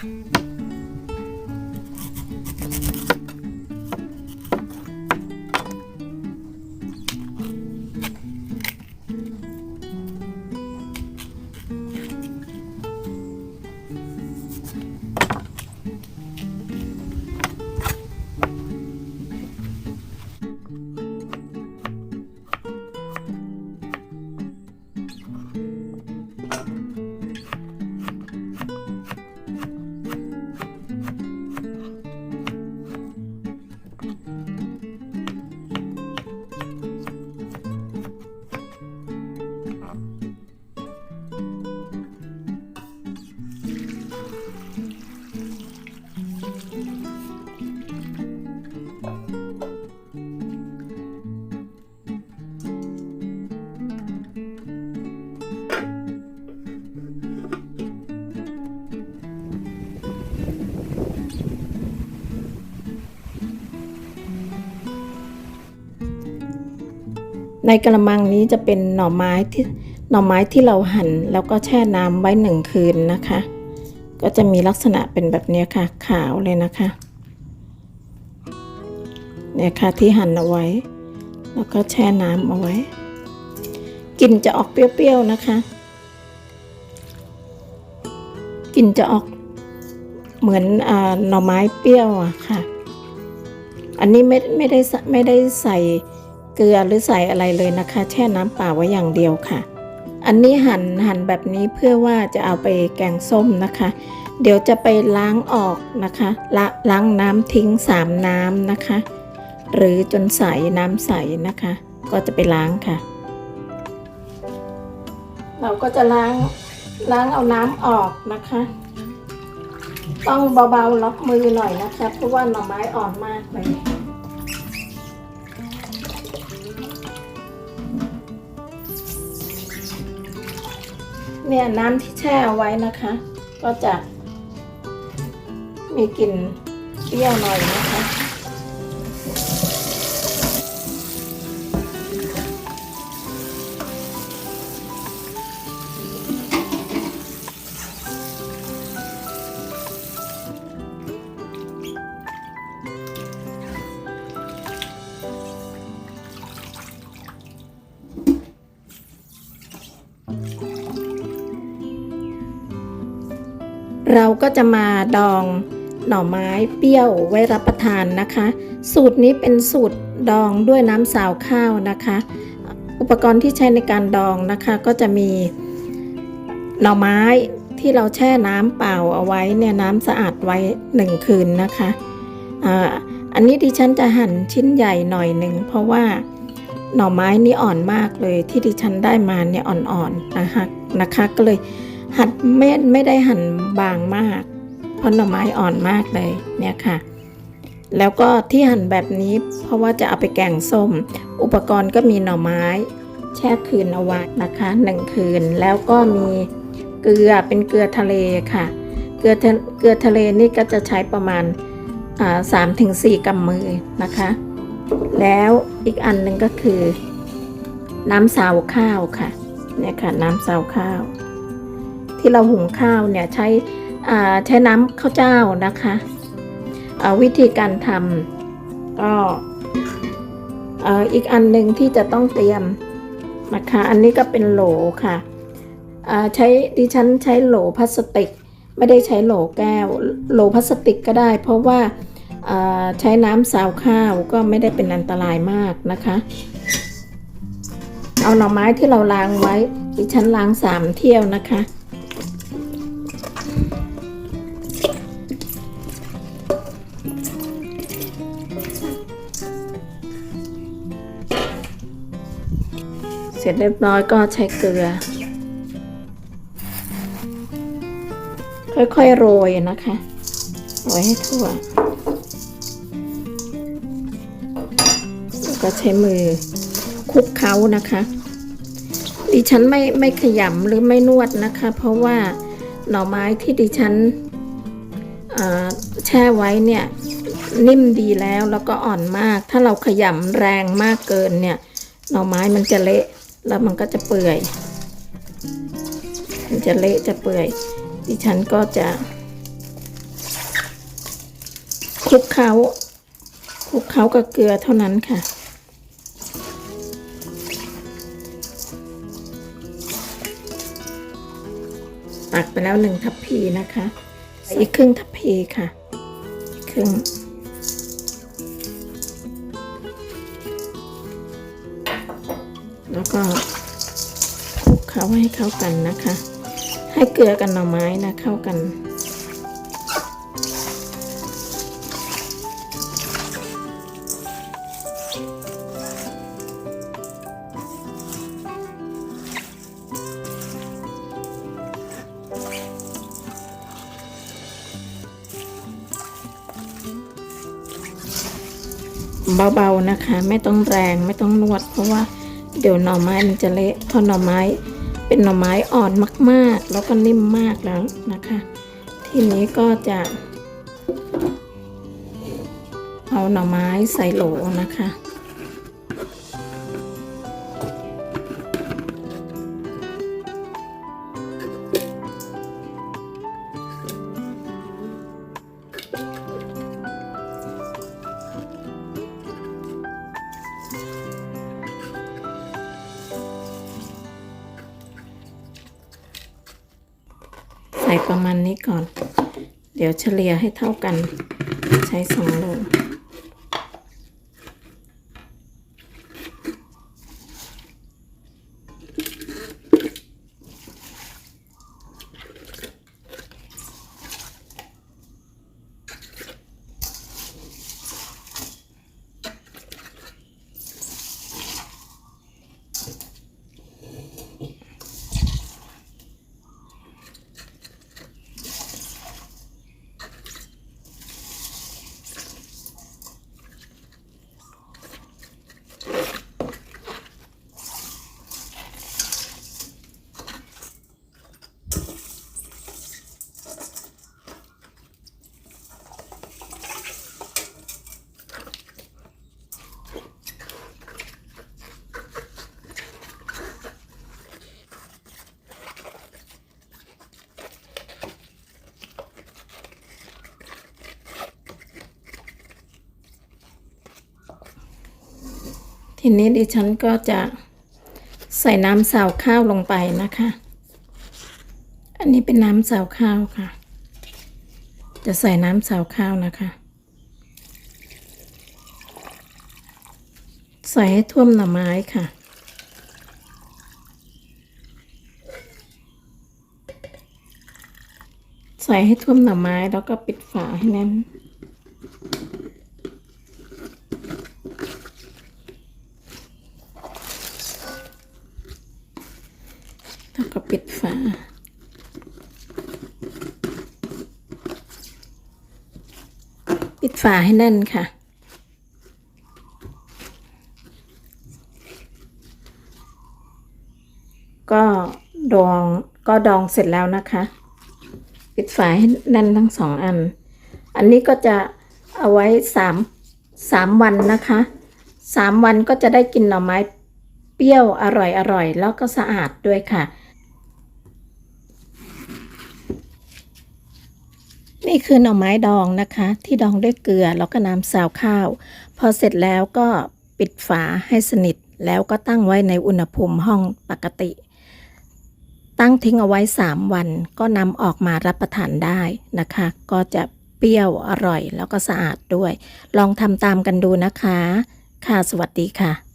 Mm-hmm. ในกระมังนี้จะเป็นหน่อไม้ที่หน่อไม้ที่เราหั่นแล้วก็แช่น้ำไว้หนึ่งคืนนะคะ ก็จะมีลักษณะเป็นแบบนี้ค่ะ ขาวเลยนะคะ เนี่ยค่ะที่หั่นเอาไว้ แล้วก็แช่น้ำเอาไว้กลิ่นจะออกเปรี้ยวๆนะคะกลิ่นจะออกเหมือนอหน่อไม้เปรี้ยวอะค่ะ อันนี้ไม่ไม่ได้ไม่ได้ใส่ เกลือหรือใส่อะไรเลยนะคะ แช่น้ำเปล่าไว้อย่างเดียวค่ะ อันนี้หั่นหั่นแบบนี้เพื่อว่าจะเอาไปแกงส้มนะคะ เดี๋ยวจะไปล้างออกนะคะละล้างน้ำทิ้งสามน้ำนะคะ หรือจนใสน้ำใสนะคะ ก็จะไปล้างค่ะ เราก็จะล้างล้างเอาน้ำออกนะคะ ต้องเบาๆล็อกมือหน่อยนะคะ เพราะว่าหน่อไม้อ่อนมากเลย เนี่ยน้ำที่แช่เอาไว้นะคะ ก็จะมีกลิ่นเปรี้ยวหน่อยนะคะ เราก็จะมาดองหน่อไม้เปรี้ยวไว้รับประทานนะคะ สูตรนี้เป็นสูตรดองด้วยน้ำสาวข้าวนะคะ อุปกรณ์ที่ใช้ในการดองนะคะก็จะมีหน่อไม้ที่เราแช่น้ำเปล่าเอาไว้เนี่ยน้ำสะอาดไว้หนึ่งคืนนะคะอันนี้ดิฉันจะหั่นชิ้นใหญ่หน่อยหนึ่งเพราะว่าหน่อไม้นี่อ่อนมากเลยที่ดิฉันได้มาเนี่ยอ่อนๆนะคะนะคะก็เลย หั่นไม่ไม่ได้หั่นบางมาก เพราะหน่อไม้อ่อนมากเลยเนี่ยค่ะ แล้วก็ที่หั่นแบบนี้เพราะว่าจะเอาไปแกงส้ม อุปกรณ์ก็มีหน่อไม้ แช่คืนเอาไว้นะคะหนึ่งคืนแล้วก็มีเกลือเป็นเกลือทะเลค่ะ เกลือทะเกลือทะเลนี่ก็จะใช้ประมาณสามถึงสี่กำมือนะคะ แล้วอีกอันหนึ่งก็คือ น้ำซาวข้าวค่ะเนี่ยค่ะน้ำซาวข้าว ที่เราหุงข้าวเนี่ยใช้ใช้น้ำข้าวเจ้านะคะวิธีการทำก็อีกอันหนึ่งที่จะต้องเตรียมนะคะอันนี้ก็เป็นโหลค่ะใช้ดิฉันใช้โหลพลาสติก ไม่ได้ใช้โหลแก้วโหลพลาสติกก็ได้ เพราะว่าใช้น้ำสาวข้าวก็ไม่ได้เป็นอันตรายมากนะคะ เอาหน่อไม้ที่เราล้างไว้ดิฉันล้างสามเที่ยวนะคะ เสร็จเรียบร้อยก็ใช้เกลือ ค่อยๆโรยนะคะโรยให้ทั่วแล้วก็ใช้มือคลุกเคล้านะคะ ดิฉันไม่ไม่ขยำหรือไม่นวดนะคะ เพราะว่าหน่อไม้ที่ดิฉันแช่ไว้เนี่ยนิ่มดีแล้วแล้วก็อ่อนมาก ถ้าเราขยำแรงมากเกินเนี่ย หน่อไม้มันจะเละ แล้วมันก็จะเปื่อย มันจะเละจะเปื่อย ดิฉันก็จะคลุกเคล้าคลุกเคล้ากับเกลือเท่านั้นค่ะตักไปแล้วหนึ่งทัพพีนะคะ อีกครึ่งทัพพีค่ะอีกครึ่ง แล้วก็คลุกเคล้าให้เข้ากันนะคะ ให้เกลือกับหน่อไม้นะเข้ากันเบาๆนะคะ ไม่ต้องแรงไม่ต้องนวดเพราะว่า เดี๋ยวหน่อไม้มันจะเละเพราะหน่อไม้เป็นหน่อไม้อ่อนมาก ๆ แล้วก็นิ่มมากแล้วนะคะ ทีนี้ก็จะเอาหน่อไม้ใส่โหลนะคะ ใส่ประมาณนี้ก่อน เดี๋ยวเฉลี่ยให้เท่ากัน ใช้สองโล ทีนี้ดิฉันก็จะใส่น้ำสาวข้าวลงไปนะคะ อันนี้เป็นน้ำสาวข้าวค่ะ จะใส่น้ำสาวข้าวนะคะ ใส่ให้ท่วมหน่อไม้ค่ะใส่ให้ท่วมหน่อไม้แล้วก็ปิดฝาให้แน่น แล้ว ก็ปิดฝา ปิดฝาให้แน่นค่ะ ก็ดองก็ดองเสร็จแล้วนะคะ ปิดฝาให้แน่นทั้งสองอัน อันนี้ก็จะเอาไว้สามสามวันนะคะสามวันก็จะได้กินหน่อไม้เปรี้ยวอร่อยอร่อยแล้วก็สะอาดด้วยค่ะ นี่คือหน่อไม้ดองนะคะ ที่ดองด้วยเกลือแล้วก็น้ำซาวข้าว พอเสร็จแล้วก็ปิดฝาให้สนิทแล้วก็ตั้งไว้ในอุณหภูมิห้องปกติ ตั้งทิ้งเอาไว้ 3 วัน ก็นำออกมารับประทานได้นะคะ ก็จะเปรี้ยวอร่อยแล้วก็สะอาดด้วย ลองทำตามกันดูนะคะ ค่ะสวัสดีค่ะ